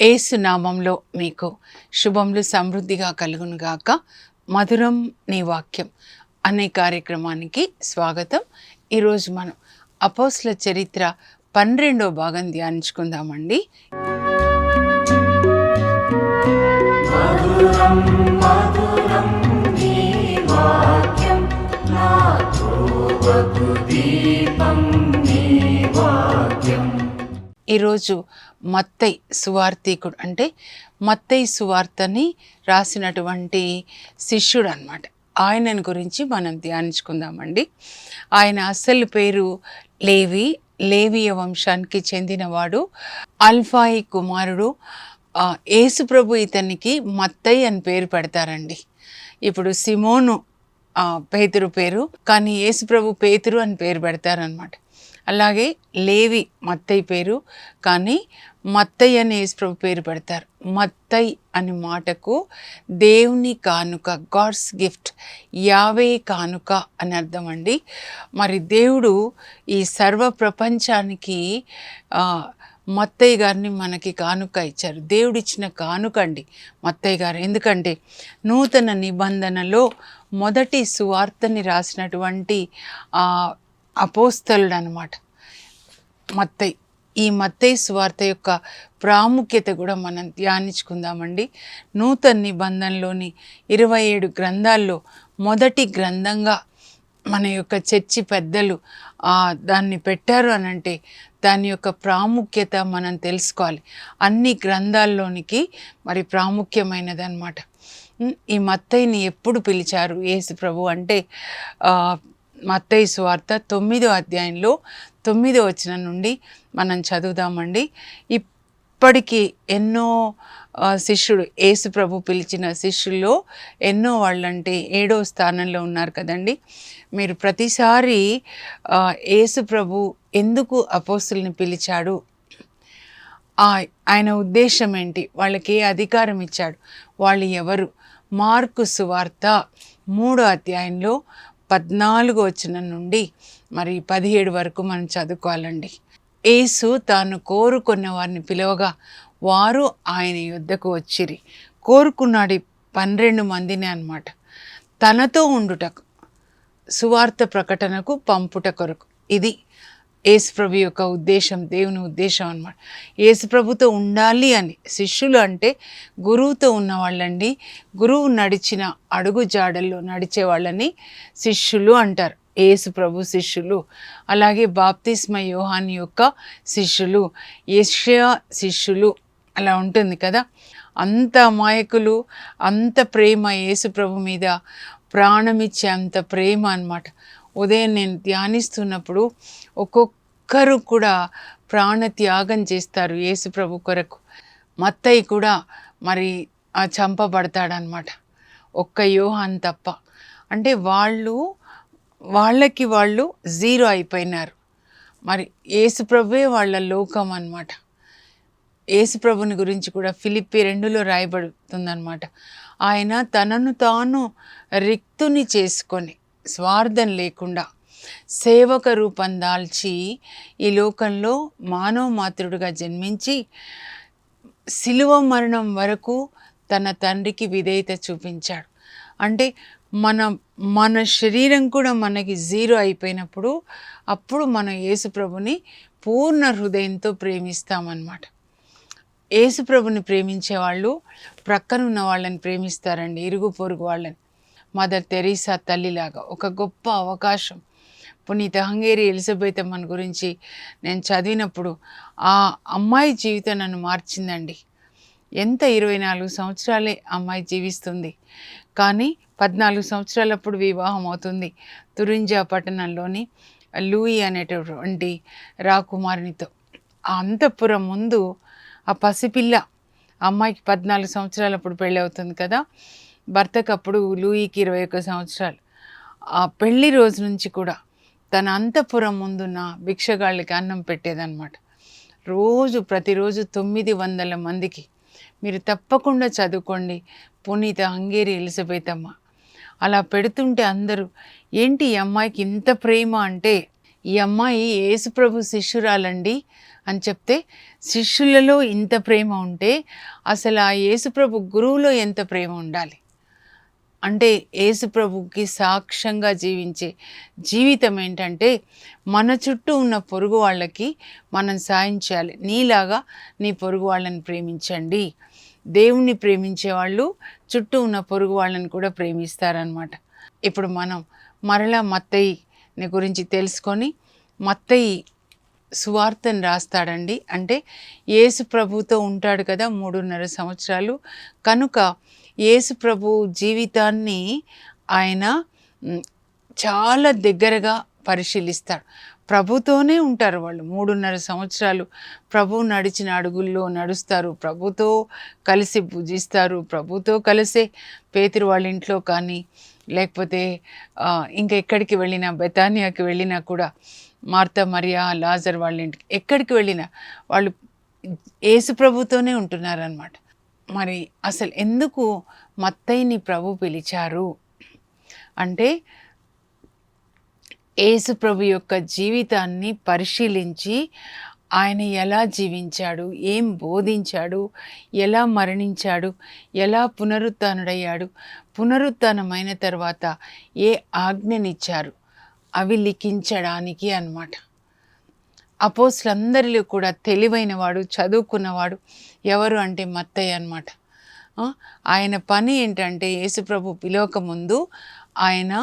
ఏసు నామంలో మీకు శుభములు సమృద్ధిగా కలుగునుగాక మధురం నీ వాక్యం అనే కార్యక్రమానికి స్వాగతం. ఈరోజు మనం అపోస్ల చరిత్ర పన్నెండో భాగం ధ్యానించుకుందామండి. ఈరోజు మత్తై సువార్తీకుడు అంటే మత్తై సువార్తని రాసినటువంటి శిష్యుడు అనమాట ఆయనను గురించి మనం ధ్యానించుకుందామండి. ఆయన అసలు పేరు లేవి. లేవియ వంశానికి చెందినవాడు. అల్ఫాయి కుమారుడు. ఏసుప్రభు యేసుప్రభు ఇతనికి మత్తై అని పేరు పెడతారండి. ఇప్పుడు సిమోను పేతురు పేరు. కానీ యేసుప్రభు పేతురు అని పేరు పెడతారనమాట అలాగే లేవి మత్తయ్య పేరు. కానీ మత్తయ్య అని యేసుప్రభు పేరు పెడతారు. మత్తయ్య అనే మాటకు దేవుని కానుక గాడ్స్ గిఫ్ట్ యావే కానుక అని అర్థం అండి. మరి దేవుడు ఈ సర్వ ప్రపంచానికి మత్తయ్య గారిని మనకి కానుక ఇచ్చారు. దేవుడిచ్చిన కానుక అండి మత్తయ్య గారు. ఎందుకంటే నూతన నిబంధనలో మొదటి సువార్తని రాసినటువంటి అపోస్తలుడు అనమాట మత్తై ఈ మత్తై స్వార్థ యొక్క ప్రాముఖ్యత కూడా మనం ధ్యానించుకుందామండి. నూతన నిబంధనలోని ఇరవై ఏడు గ్రంథాల్లో మొదటి గ్రంథంగా మన యొక్క చర్చి పెద్దలు దాన్ని పెట్టారు అని అంటే దాని యొక్క ప్రాముఖ్యత మనం తెలుసుకోవాలి. అన్ని గ్రంథాల్లోనికి మరి ప్రాముఖ్యమైనది అనమాట ఈ మత్తైని ఎప్పుడు పిలిచారు యేసు ప్రభు అంటే మత్తయి సువార్త తొమ్మిదో అధ్యాయంలో తొమ్మిదో వచ్చిన నుండి మనం చదువుదామండి. ఇప్పటికీ ఎన్నో శిష్యుడు యేసు ప్రభు పిలిచిన శిష్యుల్లో ఎన్నో వాళ్ళంటే ఏడో స్థానంలో ఉన్నారు కదండి. మీరు ప్రతిసారి యేసు ప్రభు ఎందుకు అపోస్తుల్ని పిలిచాడు? ఆ- ఆయన ఉద్దేశం ఏంటి? వాళ్ళకి ఏ అధికారం ఇచ్చాడు? వాళ్ళు ఎవరు? మార్కు సువార్త మూడో అధ్యాయంలో పద్నాలుగు వచ్చిన నుండి మరి పదిహేడు వరకు మనం చదువుకోవాలండి. యేసు తాను కోరుకున్న వారిని పిలవగా వారు ఆయన యుద్ధకు వచ్చిరి. కోరుకున్నాడు పన్నెండు మందిని అనమాట తనతో ఉండుటకు సువార్త ప్రకటనకు పంపుట కొరకు. ఇది యేసుప్రభు యొక్క ఉద్దేశం దేవుని ఉద్దేశం అనమాట యేసుప్రభుతో ఉండాలి అని శిష్యులు అంటే గురువుతో ఉన్నవాళ్ళండి. గురువు నడిచిన అడుగు జాడల్లో నడిచే వాళ్ళని శిష్యులు అంటారు. యేసు ప్రభు శిష్యులు అలాగే బాప్తిస్మ యోహాన్ యొక్క శిష్యులు ఏషియా శిష్యులు అలా ఉంటుంది కదా. అంత అమాయకులు అంత ప్రేమ యేసు ప్రభు మీద ప్రాణమిచ్చే అంత ప్రేమ అన్నమాట. ఉదయం నేను ధ్యానిస్తున్నప్పుడు ఒక్కొక్కరు కూడా ప్రాణ త్యాగం చేస్తారు యేసు ప్రభు కొరకు. మత్తయ్య కూడా మరి చంపబడతాడనమాట ఒక్క యోహాన్ తప్ప. అంటే వాళ్ళు వాళ్ళకి వాళ్ళు జీరో అయిపోయినారు. మరి యేసుప్రభువే వాళ్ళ లోకం అనమాట యేసుప్రభుని గురించి కూడా ఫిలిప్పి రెండులో రాయబడుతుందనమాట ఆయన తనను తాను రిక్తుని చేసుకొని స్వార్థం లేకుండా సేవక రూపం దాల్చి ఈ లోకంలో మానవ మాతృడుగా జన్మించి శిలువ మరణం వరకు తన తండ్రికి విధేయత చూపించాడు. అంటే మన మన శరీరం కూడా మనకి జీరో అయిపోయినప్పుడు అప్పుడు మనం యేసుప్రభుని పూర్ణ హృదయంతో ప్రేమిస్తామన్నమాట. యేసుప్రభుని ప్రేమించే వాళ్ళు ప్రక్కనున్న వాళ్ళని ప్రేమిస్తారండి ఇరుగు పొరుగు వాళ్ళని. మదర్ తెరీసా తల్లిలాగా ఒక గొప్ప అవకాశం. పునీత హంగేరి ఎలిజబెత్ మన గురించి నేను చదివినప్పుడు ఆ అమ్మాయి జీవితం నన్ను మార్చిందండి. ఎంత ఇరవై నాలుగు సంవత్సరాలే అమ్మాయి జీవిస్తుంది. కానీ పద్నాలుగు సంవత్సరాలప్పుడు వివాహం అవుతుంది. తురింజా పట్టణంలోని లూయి అనేటటువంటి రాకుమారునితో. ఆ అంతఃపురం ముందు ఆ పసిపిల్ల అమ్మాయికి పద్నాలుగు సంవత్సరాలప్పుడు పెళ్ళి అవుతుంది కదా? భర్తకు అప్పుడు లూయికి ఇరవై ఒక్క సంవత్సరాలు. ఆ పెళ్ళి రోజు నుంచి కూడా తన అంతఃపురం ముందున్న భిక్షగాళ్ళకి అన్నం పెట్టేదన్నమాట. రోజు ప్రతిరోజు తొమ్మిది వందల మందికి. మీరు తప్పకుండా చదువుకోండి. పునీత హంగేరి ఎలిజబెత్ అమ్మ అలా పెడుతుంటే అందరూ ఏంటి ఈ అమ్మాయికి ఇంత ప్రేమ అంటే ఈ అమ్మాయి యేసుప్రభు శిష్యురాలండి? అని చెప్తే శిష్యులలో ఇంత ప్రేమ ఉంటే అసలు ఆ యేసుప్రభు గురువులో ఎంత ప్రేమ ఉండాలి? అంటే యేసుప్రభుకి సాక్ష్యంగా జీవించే జీవితం ఏంటంటే మన చుట్టూ ఉన్న పొరుగు వాళ్ళకి మనం సాయం చేయాలి. నీలాగా నీ పొరుగు వాళ్ళని ప్రేమించండి. దేవుణ్ణి ప్రేమించే వాళ్ళు చుట్టూ ఉన్న పొరుగు వాళ్ళని కూడా ప్రేమిస్తారనమాట ఇప్పుడు మనం మరలా మత్తయ్యని గురించి తెలుసుకొని మత్తయి సువార్తను రాస్తాడండి. అంటే యేసు ప్రభుతో ఉంటాడు కదా మూడున్నర సంవత్సరాలు. కనుక యేసు ప్రభు జీవితాన్ని ఆయన చాలా దగ్గరగా పరిశీలిస్తాడు. ప్రభుతోనే ఉంటారు వాళ్ళు. మూడున్నర సంవత్సరాలు ప్రభు నడిచిన అడుగుల్లో నడుస్తారు. ప్రభుతో కలిసి పూజిస్తారు ప్రభుతో కలిసే పేతురు వాళ్ళ ఇంట్లో కానీ లేకపోతే ఇంకా ఎక్కడికి వెళ్ళినా బెతానియాకి వెళ్ళినా కూడా మార్త మరియా లాజర్ వాళ్ళ ఇంటికి ఎక్కడికి వెళ్ళినా వాళ్ళు యేసు ప్రభుతోనే ఉంటున్నారనమాట మరి అసలు ఎందుకు మత్తైని ప్రభు పిలిచారు? అంటే యేసు ప్రభు యొక్క జీవితాన్ని పరిశీలించి ఆయన ఎలా జీవించాడు ఏం బోధించాడు ఎలా మరణించాడు ఎలా పునరుత్డయ్యాడు పునరుత్నమైన తర్వాత ఏ ఆజ్ఞనిచ్చారు? అవి లిఖించడానికి అన్నమాట. అపోస్లందరిలో కూడా తెలివైనవాడు చదువుకున్నవాడు ఎవరు అంటే మత్తయ్య అనమాట ఆయన పని ఏంటంటే యేసుప్రభు పిలవక ముందు ఆయన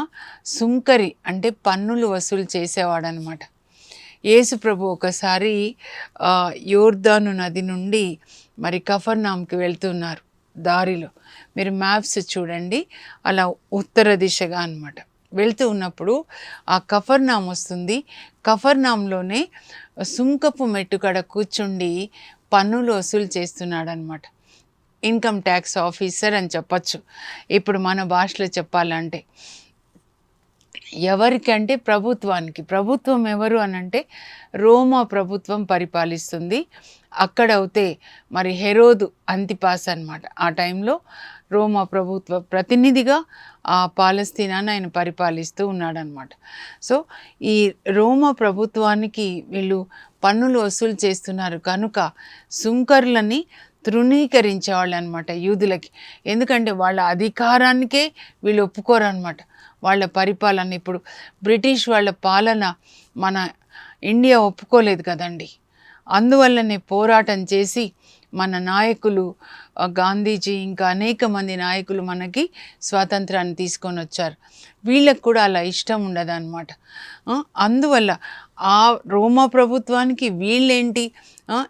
సుంకరి అంటే పన్నులు వసూలు చేసేవాడనమాట యేసుప్రభు ఒకసారి యోర్దాను నది నుండి మరి కఫర్నామ్కి వెళ్తున్నారు దారిలో. మీరు మ్యాప్స్ చూడండి అలా ఉత్తర దిశగా అనమాట వెళ్తూ ఉన్నప్పుడు ఆ కఫర్నామ్ వస్తుంది. కఫర్నామ్లోనే సుంకపు మెట్టుకడ కూర్చుండి పన్నులు వసూలు చేస్తున్నాడు అనమాట ఇన్కమ్ ట్యాక్స్ ఆఫీసర్ అని చెప్పచ్చు. ఇప్పుడు మన భాషలో చెప్పాలంటే ఎవరికంటే ప్రభుత్వానికి ప్రభుత్వం ఎవరు అని అంటే రోమా ప్రభుత్వం పరిపాలిస్తుంది. అక్కడ అయితే మరి హెరోదు అంతిపాస్ అనమాట ఆ టైంలో రోమా ప్రభుత్వ ప్రతినిధిగా ఆ పాలస్తీనాన్ని ఆయన పరిపాలిస్తూ ఉన్నాడనమాట సో ఈ రోమా ప్రభుత్వానికి వీళ్ళు పన్నులు వసూలు చేస్తున్నారు. కనుక సుంకర్లని తృణీకరించేవాళ్ళు అనమాట యూదులకి. ఎందుకంటే వాళ్ళ అధికారానికే వీళ్ళు ఒప్పుకోరు అనమాట వాళ్ళ పరిపాలన. ఇప్పుడు బ్రిటిష్ వాళ్ళ పాలన మన ఇండియా ఒప్పుకోలేదు కదండి. అందువల్లనే పోరాటం చేసి మన నాయకులు గాంధీజీ ఇంకా అనేక మంది నాయకులు మనకి స్వాతంత్రాన్ని తీసుకొని వచ్చారు. వీళ్ళకి కూడా అలా ఇష్టం ఉండదు అనమాట అందువల్ల ఆ రోమా ప్రభుత్వానికి వీళ్ళేంటి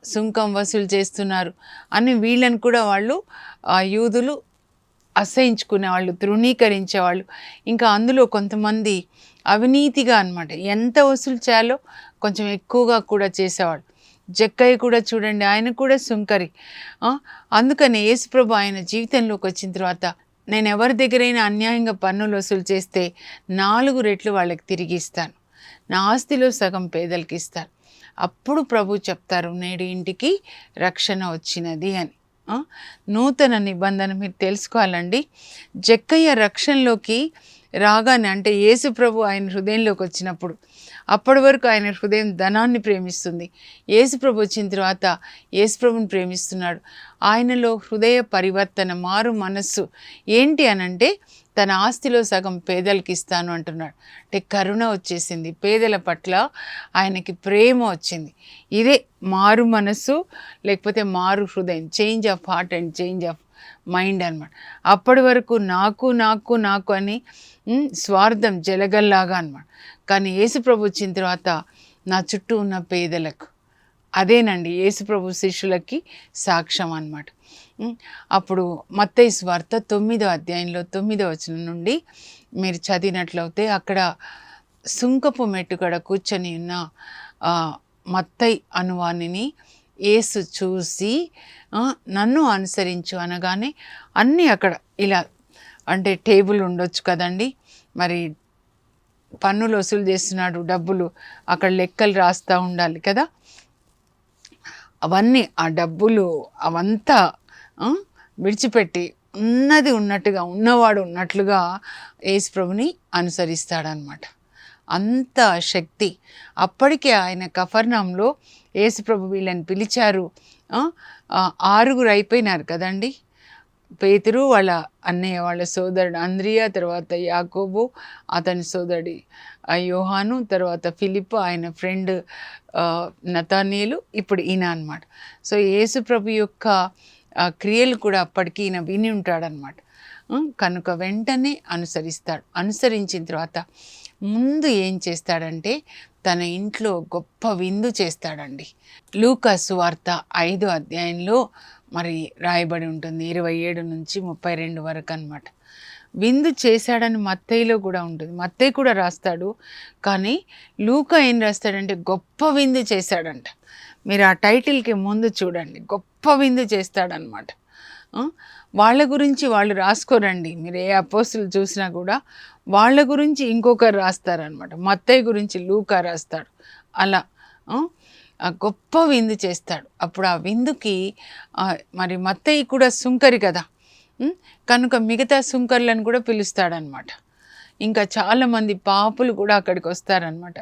సుంకం వసూలు చేస్తున్నారు అని వీళ్ళని కూడా వాళ్ళు ఆ యూదులు అసహించుకునే వాళ్ళు తృణీకరించేవాళ్ళు. ఇంకా అందులో కొంతమంది అవినీతిగా అనమాట ఎంత వసూలు చేయాలో కొంచెం ఎక్కువగా కూడా చేసేవాళ్ళు. జక్కయ్య కూడా చూడండి ఆయన కూడా సుంకరి. అందుకని యేసుప్రభు ఆయన జీవితంలోకి వచ్చిన తర్వాత నేను ఎవరి దగ్గరైనా అన్యాయంగా పన్నులు వసూలు చేస్తే నాలుగు రెట్లు వాళ్ళకి తిరిగి ఇస్తాను. నా ఆస్తిలో సగం పేదలకి ఇస్తాను. అప్పుడు ప్రభు చెప్తారు నేడు ఇంటికి రక్షణ వచ్చినది అని. నూతన నిబంధన మీరు తెలుసుకోవాలండి. జక్కయ్య రక్షణలోకి రాగానే అంటే యేసు ప్రభు ఆయన హృదయంలోకి వచ్చినప్పుడు అప్పటి వరకు ఆయన హృదయం ధనాన్ని ప్రేమిస్తుంది. యేసుప్రభు వచ్చిన తర్వాత యేసుప్రభుని ప్రేమిస్తున్నాడు. ఆయనలో హృదయ పరివర్తన మారు మనస్సు ఏంటి అనంటే తన ఆస్తిలో సగం పేదలకి ఇస్తాను అంటున్నాడు. అంటే కరుణ వచ్చేసింది. పేదల పట్ల ఆయనకి ప్రేమ వచ్చింది. ఇదే మారు మనస్సు లేకపోతే మారు హృదయం. Change of heart and change of mind అనమాట అప్పటి వరకు నాకు నాకు నాకు అని స్వార్థం జలగల్లాగా అనమాట కానీ యేసుప్రభు వచ్చిన తర్వాత నా చుట్టూ ఉన్న పేదలకు అదేనండి యేసుప్రభు శిష్యులకి సాక్ష్యం అన్నమాట. అప్పుడు మత్తయి స్వార్త తొమ్మిదో అధ్యాయంలో తొమ్మిదో వచనం నుండి మీరు చదివినట్లయితే అక్కడ సుంకపు మెట్టుకడ కూర్చొని ఉన్న మత్తై అనువానిని యేసు చూసి నన్ను అనుసరించు అనగానే అన్నీ అక్కడ ఇలా అంటే టేబుల్ ఉండొచ్చు కదండి. మరి పన్నులు వసూలు చేస్తున్నాడు డబ్బులు అక్కడ లెక్కలు రాస్తూ ఉండాలి కదా. అవన్నీ ఆ డబ్బులు అవంతా విడిచిపెట్టి ఉన్నది ఉన్నట్టుగా ఉన్నవాడు ఉన్నట్లుగా యేసు ప్రభుని అనుసరిస్తాడనమాట అంత శక్తి. అప్పటికే ఆయన కఫర్నాంలో యేసుప్రభు వీళ్ళని పిలిచారు. ఆరుగురు అయిపోయినారు కదండి. పేతురు వాళ్ళ అన్నయ్య వాళ్ళ సోదరుడు అంద్రియా తర్వాత యాకోబు అతని సోదరుడి యోహాను తర్వాత ఫిలిప్ ఆయన ఫ్రెండ్ నతానీలు ఇప్పుడు ఈయన అనమాట సో యేసుప్రభు యొక్క క్రియలు కూడా అప్పటికి ఈయన విని ఉంటాడనమాట కనుక వెంటనే అనుసరిస్తాడు. అనుసరించిన తర్వాత ముందు ఏం చేస్తాడంటే తన ఇంట్లో గొప్ప విందు చేస్తాడండి. లూకా వార్త ఐదో అధ్యాయంలో మరి రాయబడి ఉంటుంది. ఇరవై ఏడు నుంచి ముప్పై రెండు వరకు అనమాట విందు చేశాడని మత్తయ్యలో కూడా ఉంటుంది. మత్తయ్య కూడా రాస్తాడు. కానీ లూకా ఏం రాస్తాడంటే గొప్ప విందు చేశాడంట. మీరు ఆ టైటిల్కి ముందు చూడండి. గొప్ప విందు చేస్తాడనమాట వాళ్ళ గురించి వాళ్ళు రాసుకోరండి. మీరు ఏ అపోస్తులు చూసినా కూడా వాళ్ళ గురించి ఇంకొకరు రాస్తారనమాట మత్తయ్య గురించి లూకా రాస్తాడు. అలా. ఆ, గొప్ప విందు చేస్తాడు. అప్పుడు ఆ విందుకి మరి మత్తయ్య కూడా సుంకరి కదా? కనుక మిగతా సుంకర్లను కూడా పిలుస్తాడనమాట ఇంకా చాలామంది పాపులు కూడా అక్కడికి వస్తారనమాట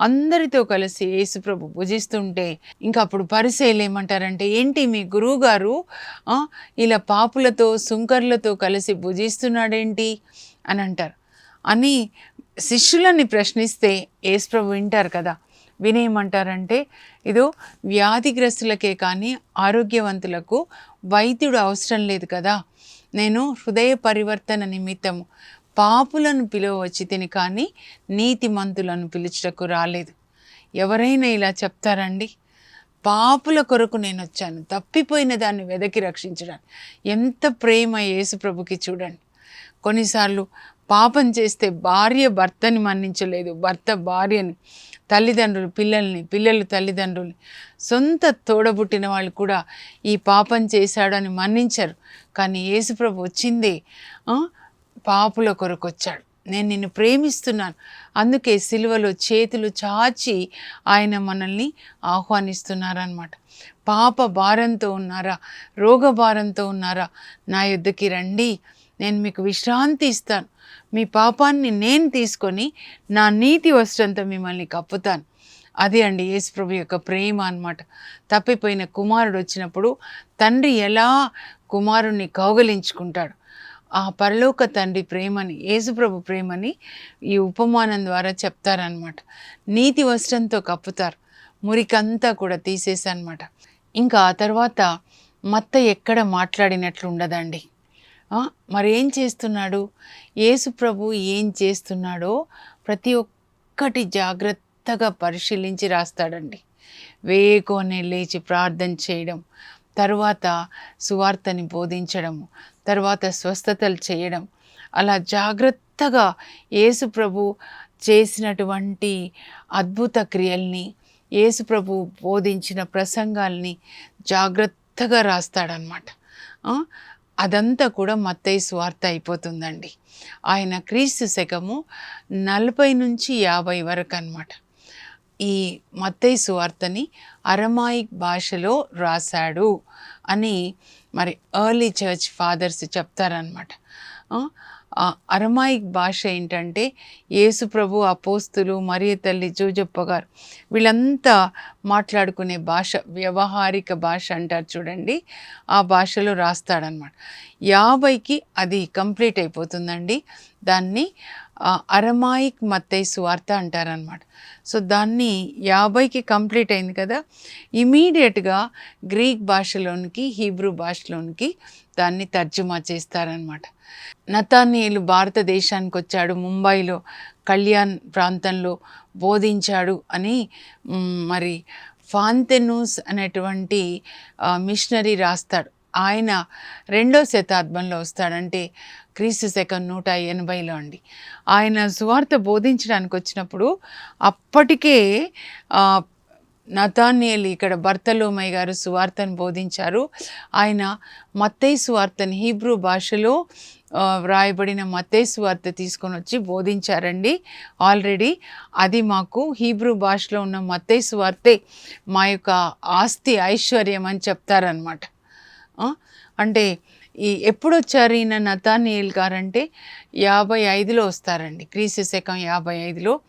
అందరితో కలిసి యేసుప్రభు భుజిస్తుంటే ఇంకా అప్పుడు పరిచయలు ఏమంటారంటే ఏంటి మీ గురువుగారు గారు ఇలా పాపులతో సుంకర్లతో కలిసి భుజిస్తున్నాడేంటి? అని అంటారు. అని శిష్యులని ప్రశ్నిస్తే యేసుప్రభు వింటారు కదా. వినేయమంటారంటే ఇదో వ్యాధిగ్రస్తులకే కానీ ఆరోగ్యవంతులకు వైద్యుడు అవసరం లేదు కదా. నేను హృదయ పరివర్తన నిమిత్తము పాపులను పిలువవచ్చి తిని కానీ నీతిమంతులను పిలుచుటకు రాలేదు. ఎవరైనా ఇలా చెప్తారండి? పాపుల కొరకు నేను వచ్చాను తప్పిపోయిన దాన్ని వెదకి రక్షించడానికి. ఎంత ప్రేమ యేసు ప్రభుకి చూడండి. కొన్నిసార్లు పాపం చేస్తే భార్య భర్తని మన్నించలేదు. భర్త భార్యని తల్లిదండ్రులు పిల్లల్ని పిల్లలు తల్లిదండ్రుల్ని సొంత తోడబుట్టిన వాళ్ళు కూడా ఈ పాపం చేశాడని మన్నించరు. కానీ యేసుప్రభు వచ్చిందే పాపుల కొరకు వచ్చాడు నేను నిన్ను ప్రేమిస్తున్నాను. అందుకే సిలువలో చేతులు చాచి ఆయన మనల్ని ఆహ్వానిస్తున్నారనమాట పాప భారంతో ఉన్నారా? రోగ భారంతో ఉన్నారా? నా యుద్ధకి రండి. నేను మీకు విశ్రాంతి ఇస్తాను. మీ పాపాన్ని నేను తీసుకొని నా నీతి వస్త్రంతో మిమ్మల్ని కప్పుతాను. అదే అండి యేసుప్రభు యొక్క ప్రేమ అనమాట తప్పిపోయిన కుమారుడు వచ్చినప్పుడు తండ్రి ఎలా కుమారుణ్ణి కౌగలించుకుంటాడు? ఆ పరలోక తండ్రి ప్రేమని యేసుప్రభు ప్రేమని ఈ ఉపమానం ద్వారా చెప్తారనమాట నీతి వస్త్రంతో కప్పుతారు. మురికంతా కూడా తీసేసనమాట ఇంకా ఆ తర్వాత మత్త ఎక్కడ మాట్లాడినట్లు ఉండదండి. మరి ఏం చేస్తున్నాడు? యేసుప్రభు ఏం చేస్తున్నాడో ప్రతి ఒక్కటి జాగ్రత్తగా పరిశీలించి రాస్తాడండి. వేకోనే లేచి ప్రార్థన చేయడం తరువాత సువార్తని బోధించడము తర్వాత స్వస్థతలు చేయడం. అలా జాగ్రత్తగా యేసు ప్రభు చేసినటువంటి అద్భుత క్రియల్ని యేసు ప్రభు బోధించిన ప్రసంగాల్ని జాగ్రత్తగా రాస్తాడనమాట అదంతా కూడా మత్తయి స్వార్థ అయిపోతుందండి. ఆయన క్రీస్తు శకము నలభై నుంచి యాభై వరకు అనమాట ఈ మత్తయి సువార్తని అరమాయిక్ భాషలో రాశాడు అని మరి ఎర్లీ చర్చ్ ఫాదర్స్ చెప్తారనమాట అరమాయిక్ భాష ఏంటంటే యేసుప్రభు అపోస్తులు మరియ తల్లి జోజప్ప గారు వీళ్ళంతా మాట్లాడుకునే భాష వ్యవహారిక భాష అంటారు చూడండి. ఆ భాషలో రాస్తాడనమాట యాభైకి అది కంప్లీట్ అయిపోతుందండి. దాన్ని అరమాయిక్ మత్తయి సువార్త అంటారనమాట సో దాన్ని యాభైకి కంప్లీట్ అయింది కదా? ఇమీడియట్గా గ్రీక్ భాషలోనికి హీబ్రూ భాషలోనికి దాన్ని తర్జుమా చేస్తారనమాట నతానీయులు భారతదేశానికి వచ్చాడు ముంబైలో కళ్యాణ్ ప్రాంతంలో బోధించాడు అని మరి ఫాంతెనూస్ అనేటువంటి మిషనరీ రాస్తాడు. ఆయన రెండో శతాబ్దంలో వస్తాడంటే క్రీస్తు శకం నూట ఎనభైలో అండి. ఆయన సువార్త బోధించడానికి వచ్చినప్పుడు అప్పటికే ఆ, నతానియల్ ఇక్కడ భర్తలోమయ్య గారు సువార్తను బోధించారు. ఆయన మత్తయి సువార్తని హీబ్రూ భాషలో వ్రాయబడిన మత్తయి సువార్త తీసుకొని వచ్చి బోధించారండి. ఆల్రెడీ అది మాకు హీబ్రూ భాషలో ఉన్న మత్తయి సువార్తే మా యొక్క ఆస్తి ఐశ్వర్యం అని చెప్తారనమాట అంటే ఈ ఎప్పుడు వచ్చారు ఈయన నతానియల్ గారు అంటే యాభై ఐదులో వస్తారండి. క్రీస్తు శకం యాభై ఐదులో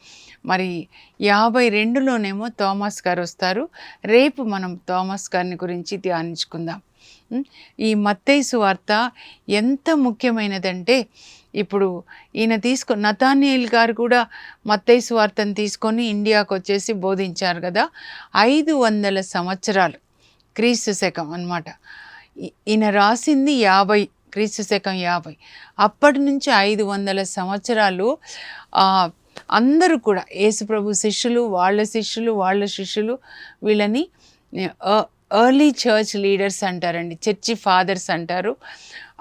మరి యాభై రెండులోనేమో థామస్ గారు వస్తారు. రేపు మనం థామస్ గారిని గురించి ధ్యానించుకుందాం. ఈ మత్తైసు వార్త ఎంత ముఖ్యమైనదంటే ఇప్పుడు ఈయన తీసుకు నతానియల్ గారు కూడా మత్తైసు వార్తను తీసుకొని ఇండియాకు వచ్చేసి బోధించారు కదా. ఐదు వందల సంవత్సరాలు క్రీస్తు శకం అన్నమాట. ఈయన రాసింది యాభై క్రీస్తు శకం యాభై. అప్పటి నుంచి ఐదు వందల సంవత్సరాలు అందరూ కూడా యేసుప్రభు శిష్యులు వాళ్ళ శిష్యులు వాళ్ళ శిష్యులు వీళ్ళని ఎర్లీ చర్చ్ లీడర్స్ అంటారండి చర్చి ఫాదర్స్ అంటారు.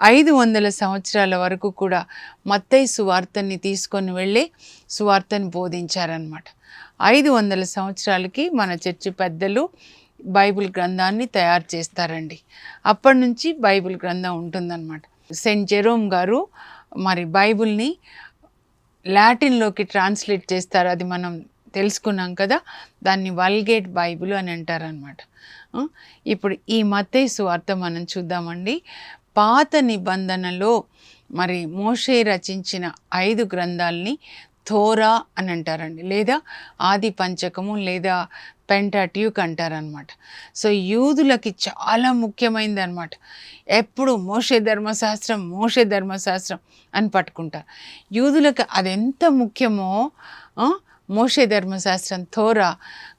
ఐదు వందల సంవత్సరాల వరకు కూడా మత్తయి సువార్తని తీసుకొని వెళ్ళి సువార్తని బోధించారనమాట ఐదు వందల సంవత్సరాలకి మన చర్చి పెద్దలు బైబిల్ గ్రంథాన్ని తయారు చేస్తారండి. అప్పటి నుంచి బైబిల్ గ్రంథం ఉంటుందన్నమాట. సెయింట్ జెరోమ్ గారు మరి బైబిల్ని లాటిన్లోకి ట్రాన్స్లేట్ చేస్తారు. అది మనం తెలుసుకున్నాం కదా దాన్ని వల్గేట్ బైబిల్ అని అంటారనమాట ఇప్పుడు ఈ మతేసు అర్థం మనం చూద్దామండి. పాత నిబంధనలో మరి మోషే రచించిన ఐదు గ్రంథాలని థోరా అని అంటారండి. లేదా ఆది పంచకము లేదా పెంటాట్యూక్ అంటారనమాట సో యూదులకి చాలా ముఖ్యమైనది అనమాట ఎప్పుడు మోషే ధర్మశాస్త్రం మోషే ధర్మశాస్త్రం అని పట్టుకుంటారు. యూదులకు అది ఎంత ముఖ్యమో మోషే ధర్మశాస్త్రం థోరా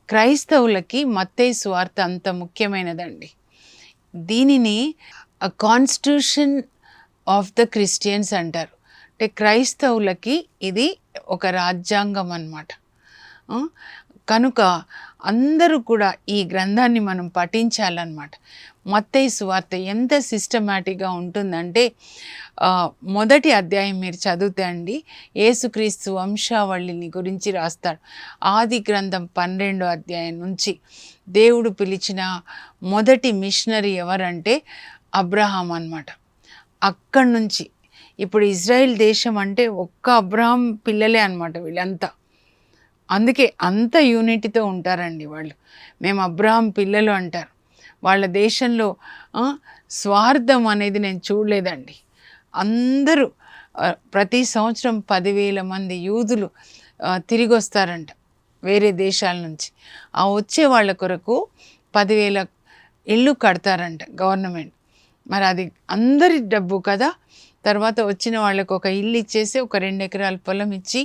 క్రైస్తవులకి మత్తే స్వార్థ అంత ముఖ్యమైనదండి. దీనిని కాన్స్టిట్యూషన్ ఆఫ్ ద క్రిస్టియన్స్ అంటారు. అంటే క్రైస్తవులకి ఇది ఒక రాజ్యాంగం అన్నమాట. కనుక అందరూ కూడా ఈ గ్రంథాన్ని మనం పఠించాలన్నమాట. మత్తయి సువార్త ఎంత సిస్టమేటిక్గా ఉంటుందంటే మొదటి అధ్యాయం మీరు చదివితే అండి ఏసుక్రీస్తు వంశావళిని గురించి రాస్తాడు. ఆది గ్రంథం పన్నెండో అధ్యాయం నుంచి దేవుడు పిలిచిన మొదటి మిషనరీ ఎవరంటే అబ్రహాం అనమాట అక్కడి నుంచి ఇప్పుడు ఇజ్రాయెల్ దేశం అంటే ఒక్క అబ్రహాం పిల్లలే అనమాట వీళ్ళంతా. అందుకే అంత యూనిటీతో ఉంటారండి వాళ్ళు. మేము అబ్రాహం పిల్లలు అంటారు. వాళ్ళ దేశంలో స్వార్థం అనేది నేను చూడలేదండి. అందరూ ప్రతి సంవత్సరం పదివేల మంది యూదులు తిరిగి వస్తారంట వేరే దేశాల నుంచి. ఆ వచ్చే వాళ్ళ కొరకు పదివేల ఇల్లు కడతారంట గవర్నమెంట్. మరి అది అందరి డబ్బు కదా? తర్వాత వచ్చిన వాళ్ళకు ఒక ఇల్లు ఇచ్చేసి ఒక రెండు ఎకరాల పొలం ఇచ్చి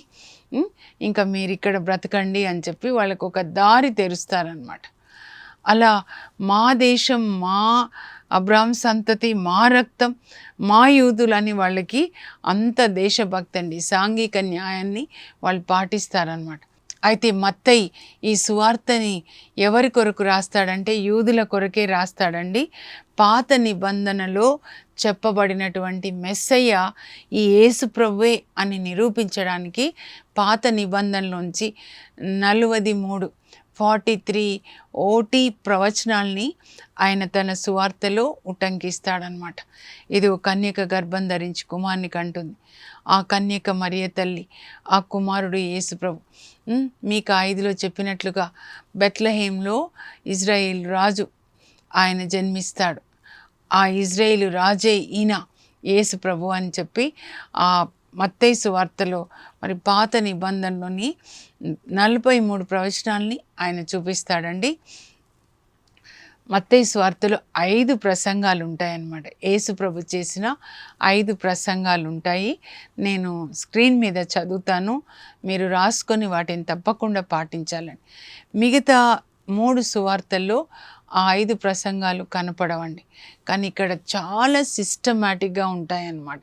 ఇంకా మీరు ఇక్కడ బ్రతకండి అని చెప్పి వాళ్ళకు ఒక దారి తెరుస్తారనమాట అలా మా దేశం మా అబ్రాహం సంతతి మా రక్తం మా యూదులని వాళ్ళకి అంత దేశభక్తి అండి సాంఘిక న్యాయాన్ని వాళ్ళు పాటిస్తారనమాట అయితే మత్తయి ఈ సువార్తని ఎవరి కొరకు రాస్తాడంటే యూదుల కొరకే రాస్తాడండి. పాత నిబంధనలో చెప్పబడినటువంటి మెస్సయ్య ఈ యేసు ప్రభువే అని నిరూపించడానికి పాత నిబంధనలోంచి నలువది మూడు ఫార్టీ త్రీ ఓటీ ప్రవచనాల్ని ఆయన తన సువార్తలో ఉటంకిస్తాడనమాట. ఇది కన్యక గర్భం ధరించి కుమార్ని కంటుంది ఆ కన్యక మరియ తల్లి ఆ కుమారుడు యేసుప్రభు మీకు ఐదులో చెప్పినట్లుగా బెత్లహేంలో ఇజ్రాయేల్ రాజు ఆయన జన్మిస్తాడు. ఆ ఇజ్రాయేల్ రాజే ఈయన యేసు ప్రభు అని చెప్పి ఆ మత్తైసు వార్తలో మరి పాత నిబంధనలోని నలభై మూడు ప్రవచనాల్ని ఆయన చూపిస్తాడండి. మత్తయి స్వార్థలో ఐదు ప్రసంగాలు ఉంటాయన్నమాట యేసు ప్రభు చేసిన ఐదు ప్రసంగాలు ఉంటాయి నేను స్క్రీన్ మీద చదువుతాను. మీరు రాసుకొని వాటిని తప్పకుండా పాటించాలని. మిగతా మూడు సువార్తల్లో ఆ ఐదు ప్రసంగాలు కనపడవండి. కానీ ఇక్కడ చాలా సిస్టమేటిక్గా ఉంటాయన్నమాట.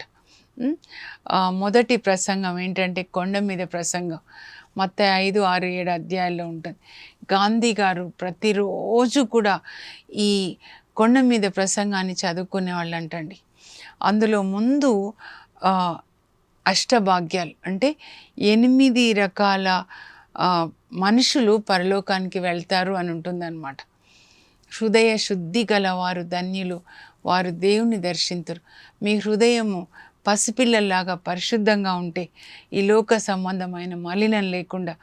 మొదటి ప్రసంగం ఏంటంటే కొండ మీద ప్రసంగం. మొత్తం ఐదు ఆరు ఏడు అధ్యాయాల్లో ఉంటుంది. గాంధీ గారు ప్రతిరోజు కూడా ఈ కొండ మీద ప్రసంగాన్ని చదువుకునే వాళ్ళు అంటండి అందులో ముందు అష్టభాగ్యాలు. అంటే ఎనిమిది రకాల మనుషులు పరలోకానికి వెళ్తారు అని ఉంటుందన్నమాట. హృదయ శుద్ధి గల వారు ధన్యులు. వారు దేవుని దర్శింతురు. మీ హృదయము పసిపిల్లల్లాగా పరిశుద్ధంగా ఉంటే ఈ లోక సంబంధమైన మలినం లేకుండా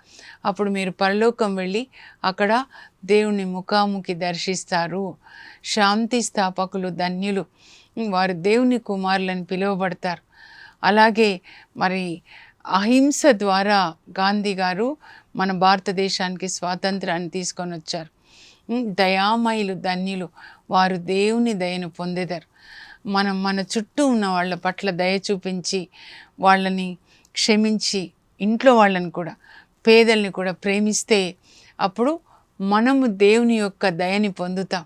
అప్పుడు మీరు పరలోకం వెళ్ళి అక్కడ దేవుని ముఖాముఖి దర్శిస్తారు. శాంతి స్థాపకులు ధన్యులు వారు దేవుని కుమారులను పిలువబడతారు. అలాగే మరి అహింస ద్వారా గాంధీ గారు మన భారతదేశానికి స్వాతంత్రాన్ని తీసుకొని వచ్చారు. దయామయులు ధన్యులు వారు దేవుని దయను పొందేదారు. మనం మన చుట్టూ ఉన్న వాళ్ళ పట్ల దయ చూపించి వాళ్ళని క్షమించి ఇంట్లో వాళ్ళని కూడా పేదల్ని కూడా ప్రేమిస్తే అప్పుడు మనము దేవుని యొక్క దయని పొందుతాం.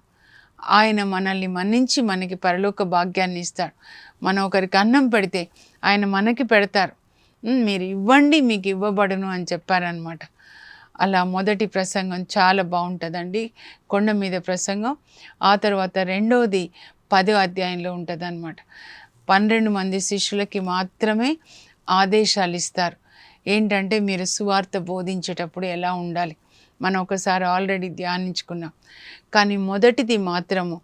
ఆయన మనల్ని మన్నించి మనకి పరలోక భాగ్యాన్ని ఇస్తాడు. మనం ఒకరికి అన్నం పెడితే ఆయన మనకి పెడతారు. మీరు ఇవ్వండి మీకు ఇవ్వబడును అని చెప్పారనమాట అలా మొదటి ప్రసంగం చాలా బాగుంటుందండి. కొండ మీద ప్రసంగం. ఆ తర్వాత రెండవది పదో అధ్యాయంలో ఉంటుంది అనమాట పన్నెండు మంది శిష్యులకి మాత్రమే ఆదేశాలు ఇస్తారు. ఏంటంటే మీరు సువార్త బోధించేటప్పుడు ఎలా ఉండాలి? మనం ఒకసారి ఆల్రెడీ ధ్యానించుకున్నాం. కానీ మొదటిది మాత్రము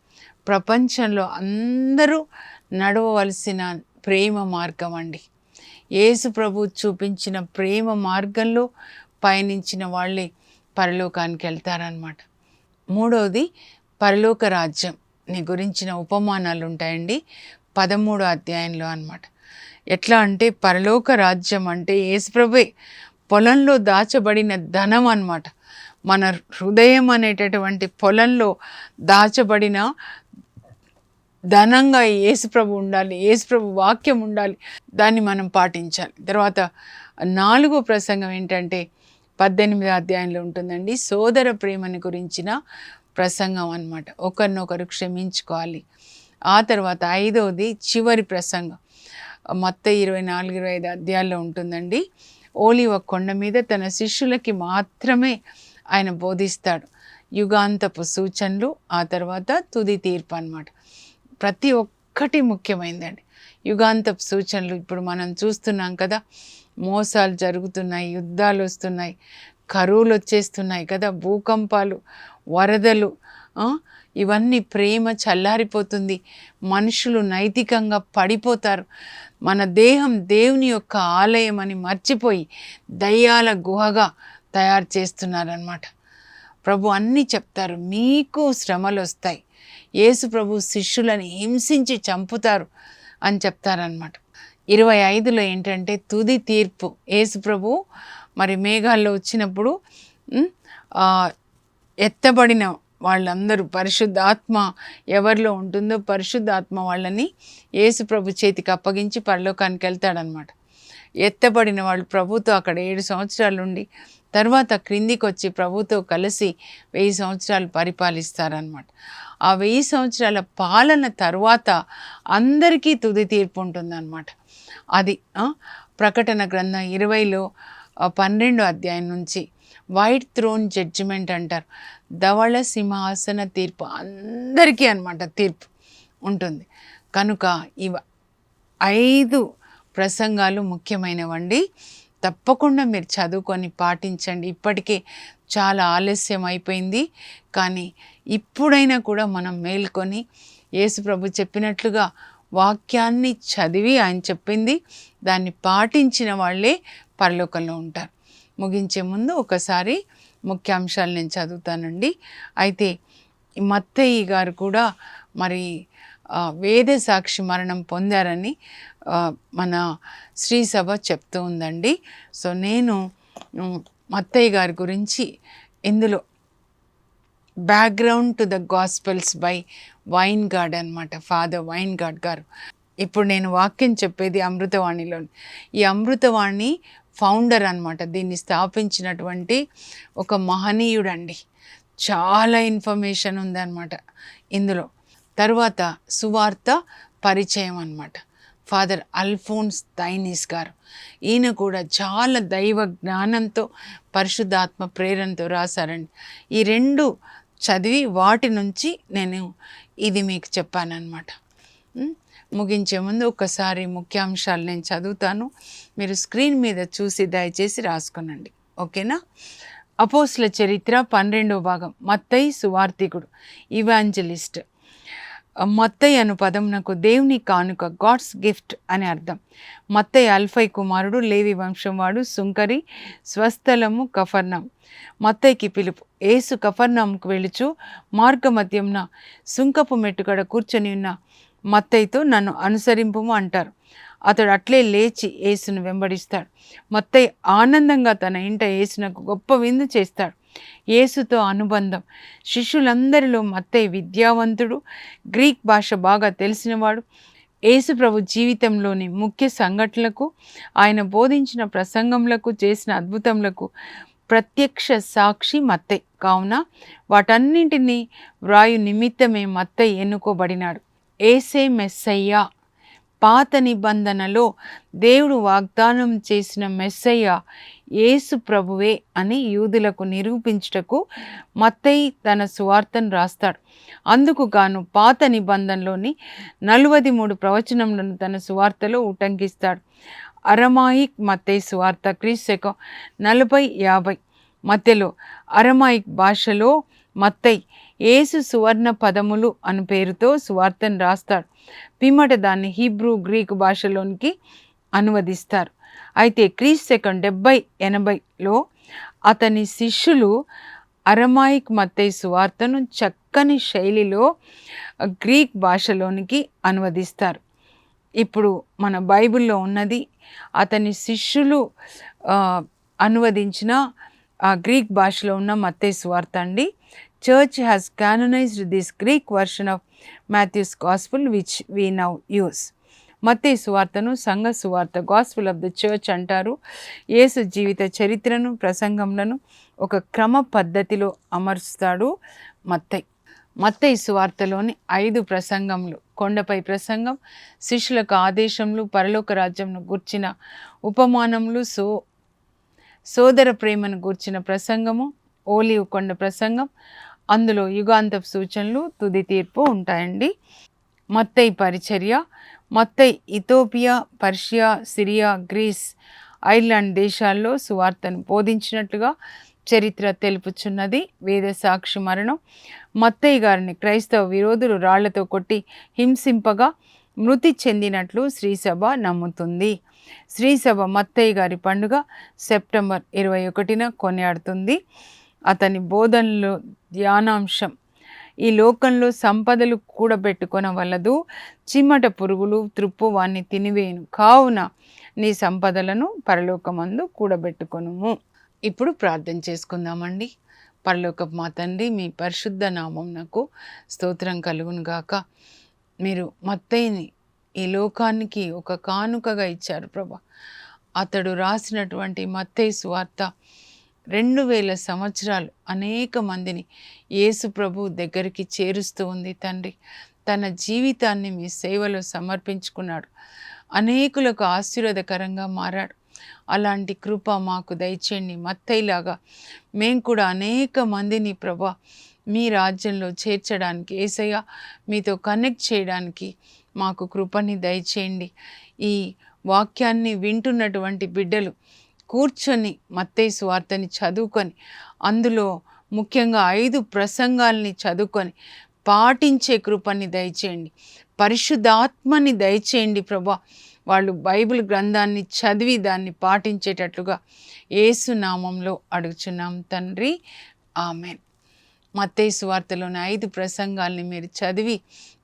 ప్రపంచంలో అందరూ నడవవలసిన ప్రేమ మార్గం అండి. యేసు ప్రభు చూపించిన ప్రేమ మార్గంలో పయనించిన వాళ్ళే పరలోకానికి వెళ్తారనమాట మూడవది పరలోక రాజ్యం. ని గురించిన ఉపమానాలు ఉంటాయండి పదమూడో అధ్యాయంలో అనమాట ఎట్లా అంటే పరలోక రాజ్యం అంటే యేసుప్రభే పొలంలో దాచబడిన ధనం అన్నమాట. మన హృదయం అనేటటువంటి పొలంలో దాచబడిన ధనంగా యేసుప్రభు ఉండాలి యేసుప్రభు వాక్యం ఉండాలి దాన్ని మనం పాటించాలి. తర్వాత నాలుగో ప్రసంగం ఏంటంటే పద్దెనిమిది అధ్యాయంలో ఉంటుందండి. సోదర ప్రేమని గురించిన ప్రసంగం అనమాట ఒకరినొకరు క్షమించుకోవాలి. ఆ తర్వాత ఐదవది చివరి ప్రసంగం. మొత్తం ఇరవై నాలుగు ఇరవై ఐదు అధ్యాయాల్లో ఉంటుందండి. ఓలివ కొండ మీద తన శిష్యులకి మాత్రమే ఆయన బోధిస్తాడు. యుగాంతపు సూచనలు ఆ తర్వాత తుది తీర్పు అనమాట ప్రతి ఒక్కటి ముఖ్యమైందండి. యుగాంతపు సూచనలు ఇప్పుడు మనం చూస్తున్నాం కదా. మోసాలు జరుగుతున్నాయి యుద్ధాలు వస్తున్నాయి. కరువులు వచ్చేస్తున్నాయి కదా భూకంపాలు వరదలు ఇవన్నీ ప్రేమ చల్లారిపోతుంది. మనుషులు నైతికంగా పడిపోతారు. మన దేహం దేవుని యొక్క ఆలయం అని మర్చిపోయి దయ్యాల గుహగా తయారు చేస్తున్నారనమాట ప్రభు అన్నీ చెప్తారు మీకు శ్రమలు వస్తాయి యేసు ప్రభు శిష్యులని హింసించి చంపుతారు అని చెప్తారనమాట ఇరవై ఐదులో ఏంటంటే తుది తీర్పు. యేసు ప్రభు మరి మేఘాల్లో వచ్చినప్పుడు ఎత్తబడిన వాళ్ళందరూ పరిశుద్ధాత్మ ఎవరిలో ఉంటుందో పరిశుద్ధాత్మ వాళ్ళని యేసు ప్రభు చేతికి అప్పగించి పరలోకానికి వెళ్తాడనమాట ఎత్తబడిన వాళ్ళు ప్రభుతో అక్కడ ఏడు సంవత్సరాలు ఉండి తర్వాత క్రిందికి వచ్చి ప్రభుతో కలిసి వెయ్యి సంవత్సరాలు పరిపాలిస్తారనమాట ఆ వెయ్యి సంవత్సరాల పాలన తర్వాత అందరికీ తుది తీర్పు ఉంటుందన్నమాట. అది ప్రకటన గ్రంథం ఇరవైలో పన్నెండో అధ్యాయం నుంచి. వైట్ థ్రోన్ జడ్జిమెంట్ అంటారు. ధవళ సింహాసన తీర్పు. అందరికీ అనమాట తీర్పు ఉంటుంది. కనుక ఇవ ఐదు ప్రసంగాలు ముఖ్యమైనవండి. తప్పకుండా మీరు చదువుకొని పాటించండి. ఇప్పటికే చాలా ఆలస్యం అయిపోయింది. కానీ ఇప్పుడైనా కూడా మనం మేల్కొని యేసుప్రభు చెప్పినట్లుగా వాక్యాన్ని చదివి ఆయన చెప్పింది. దాన్ని పాటించిన వాళ్ళే పరలోకంలో ఉంటారు. ముగించే ముందు ఒకసారి ముఖ్యాంశాలు నేను చదువుతానండి. అయితే మత్తయ్య గారు కూడా మరి వేద సాక్షి మరణం పొందారని మన శ్రీ సభ చెప్తూ ఉందండి. సో నేను మత్తయ్య గారి గురించి ఇందులో background to the gospels by wine guard అనమాట ఫాదర్ వైన్ గార్డ్ గారు. ఇప్పుడు నేను వాక్యం చెప్పేది అమృతవాణిలో ఈ అమృతవాణి ఫౌండర్ అనమాట దీన్ని స్థాపించినటువంటి ఒక మహనీయుడండి. చాలా ఇన్ఫర్మేషన్ ఉందన్నమాట ఇందులో. తర్వాత సువార్త పరిచయం అనమాట ఫాదర్ అల్ఫోన్స్ దైనిస్ గారు. ఈయన కూడా చాలా దైవ జ్ఞానంతో పరిశుద్ధాత్మ ప్రేరణతో రాశారండి. ఈ రెండు చదివి వాటి నుంచి నేను ఇది మీకు చెప్పానన్నమాట. ముగించే ముందు ఒకసారి ముఖ్యాంశాలు నేను చదువుతాను. మీరు స్క్రీన్ మీద చూసి దయచేసి రాసుకునండి. ఓకేనా? అపోస్ల చరిత్ర పన్నెండో భాగం. మత్తయి సువార్థికుడు ఇవాంజలిస్ట్. మత్తయ్య అను పదమునకు దేవుని కానుక గాడ్స్ గిఫ్ట్ అని అర్థం. మత్తయ్య అల్ఫై కుమారుడు లేవి వంశం వాడు సుంకరి స్వస్థలము కఫర్నం. మత్తయ్యకి పిలుపు ఏసు కఫర్నంకు వెళుచు మార్గమధ్యంన సుంకపు మెట్టుకడ కూర్చొని ఉన్న మత్తయితో నన్ను అనుసరింపుము అంటారు. అతడు అట్లే లేచి యేసును వెంబడిస్తాడు. మత్తయ్య ఆనందంగా తన ఇంట యేసునకు గొప్ప విందు చేస్తాడు. యేసుతో అనుబంధం. శిష్యులందరిలో మత్తయ్య విద్యావంతుడు గ్రీక్ భాష బాగా తెలిసినవాడు. యేసుప్రభు జీవితంలోని ముఖ్య సంఘటనలకు ఆయన బోధించిన ప్రసంగములకు చేసిన అద్భుతములకు ప్రత్యక్ష సాక్షి మత్తయ్య కావున వాటన్నింటినీ వ్రాయు నిమిత్తమే మత్తయ్య ఎన్నుకోబడినాడు. ఏసే మెస్సయ్య. పాత నిబంధనలో దేవుడు వాగ్దానం చేసిన మెస్సయ్య యేసు ప్రభువే అని యూదులకు నిరూపించుటకు మత్తయి తన సువార్తను రాస్తాడు. అందుకు గాను పాత నిబంధనలోని నలువది మూడు ప్రవచనములను తన సువార్తలో ఉటంకిస్తాడు. అరమాయిక్ మత్తయి సువార్త క్రీస్తకం నలభై యాభై మధ్యలో అరమాయిక్ భాషలో మత్తై. ఏసు సువర్ణ పదములు అను పేరుతో సువార్తను రాస్తాడు. పిమ్మట దాన్ని హీబ్రూ గ్రీకు భాషలోనికి అనువదిస్తారు. అయితే క్రీస్ సెకండ్ డెబ్బై ఎనభైలో అతని శిష్యులు అరమాయిక్ మత్తై సువార్తను చక్కని శైలిలో గ్రీక్ భాషలోనికి అనువదిస్తారు. ఇప్పుడు మన బైబిల్లో ఉన్నది అతని శిష్యులు అనువదించిన గ్రీక్ భాషలో ఉన్న మత్తై సువార్త అండి. Church has canonized this Greek version of Matthew's gospel which we now use మత్తే సువార్తను సంఘ సువార్త గాస్పుల్ ఆఫ్ ద చర్చ్ అంటారు. యేసు జీవిత చరిత్రను ప్రసంగంలను ఒక క్రమ పద్ధతిలో అమరుస్తాడు మత్తై మత్తై సువార్తలోని ఐదు ప్రసంగములు కొండపై ప్రసంగం శిష్యులకు ఆదేశములు పరలోక రాజ్యంను గుర్చిన ఉపమానములు సో సోదర ప్రేమను గూర్చిన ప్రసంగము ఓలివ్ కొండ ప్రసంగం అందులో యుగాంత సూచనలు తుది తీర్పు ఉంటాయండి. మత్తై పరిచర్య మత్తై Ethiopia Persia Syria Greece Ireland దేశాల్లో సువార్తను బోధించినట్లుగా చరిత్ర తెలుపుచున్నది వేద సాక్షి మరణం. మత్తయ్య గారిని క్రైస్తవ విరోధులు రాళ్ళతో కొట్టి హింసింపగా మృతి చెందినట్లు శ్రీసభ నమ్ముతుంది. శ్రీసభ మత్తయ్య గారి పండుగ సెప్టెంబర్ ఇరవై ఒకటిన కొనియాడుతుంది. అతని బోధనలో ధ్యానాంశం. ఈ లోకంలో సంపదలు కూడబెట్టుకొనవలదు చిమ్మట పురుగులు త్రుప్పు వాణ్ణి తినివేయను. కావున నీ సంపదలను పరలోకమందు కూడబెట్టుకొనుము. ఇప్పుడు ప్రార్థన చేసుకుందామండి. పరలోకపు మా తండ్రి మీ పరిశుద్ధ నామం నాకు స్తోత్రం కలుగును గాక. మీరు మత్తయ్యని ఈ లోకానికి ఒక కానుకగా ఇచ్చారు ప్రభా. అతడు రాసినటువంటి మత్తయ్య సువార్త రెండు వేల సంవత్సరాలు అనేక మందిని యేసు ప్రభు దగ్గరికి చేరుస్తూ ఉంది తండ్రి. తన జీవితాన్ని మీ సేవలో సమర్పించుకున్నాడు. అనేకులకు ఆశీర్వాదకరంగా మారాడు. అలాంటి కృప మాకు దయచేయండి. మత్తైలాగా మేము కూడా అనేక మందిని ప్రభా మీ రాజ్యంలో చేర్చడానికి ఏసయ్య మీతో కనెక్ట్ చేయడానికి మాకు కృపని దయచేయండి. ఈ వాక్యాన్ని వింటున్నటువంటి బిడ్డలు కూర్చొని మత్తయి సువార్తని చదువుకొని అందులో ముఖ్యంగా ఐదు ప్రసంగాల్ని చదువుకొని పాటించే కృపని దయచేయండి. పరిశుద్ధాత్మని దయచేయండి ప్రభా. వాళ్ళు బైబిల్ గ్రంథాన్ని చదివి దాన్ని పాటించేటట్లుగా ఏసునామంలో అడుగుచున్నాం తండ్రి. ఆమెన్. మత్తేసు వార్తలోని ఐదు ప్రసంగాల్ని మీరు చదివి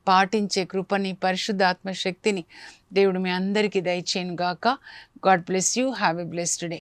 పాటించే కృపని పరిశుద్ధాత్మ శక్తిని దేవుడు మీ అందరికీ దయచేయను గాక God bless you. Have a blessed day.